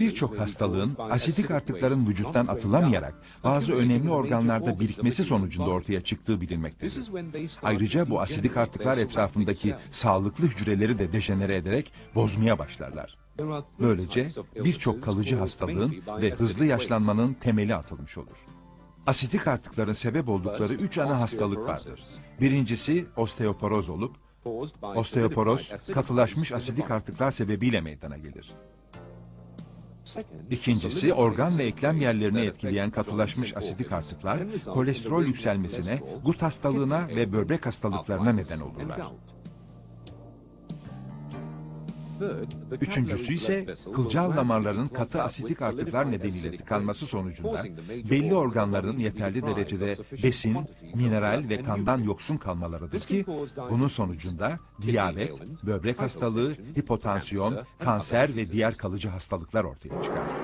Birçok hastalığın asidik artıkların vücuttan atılamayarak bazı önemli organlarda birikmesi sonucunda ortaya çıktığı bilinmektedir. Ayrıca bu asidik artıklar etrafındaki sağlıklı hücreleri de dejenere ederek bozmaya başlarlar. Böylece birçok kalıcı hastalığın ve hızlı yaşlanmanın temeli atılmış olur. Asitik artıkların sebep oldukları üç ana hastalık vardır. Birincisi osteoporoz olup, osteoporoz katılaşmış asidik artıklar sebebiyle meydana gelir. İkincisi organ ve eklem yerlerini etkileyen katılaşmış asidik artıklar kolesterol yükselmesine, gut hastalığına ve böbrek hastalıklarına neden olurlar. Üçüncüsü ise kılcal damarların katı asitik artıklar nedeniyle tıkanması sonucunda belli organların yeterli derecede besin, mineral ve kandan yoksun kalmalarıdır ki bunun sonucunda diyabet, böbrek hastalığı, hipotansiyon, kanser ve diğer kalıcı hastalıklar ortaya çıkar.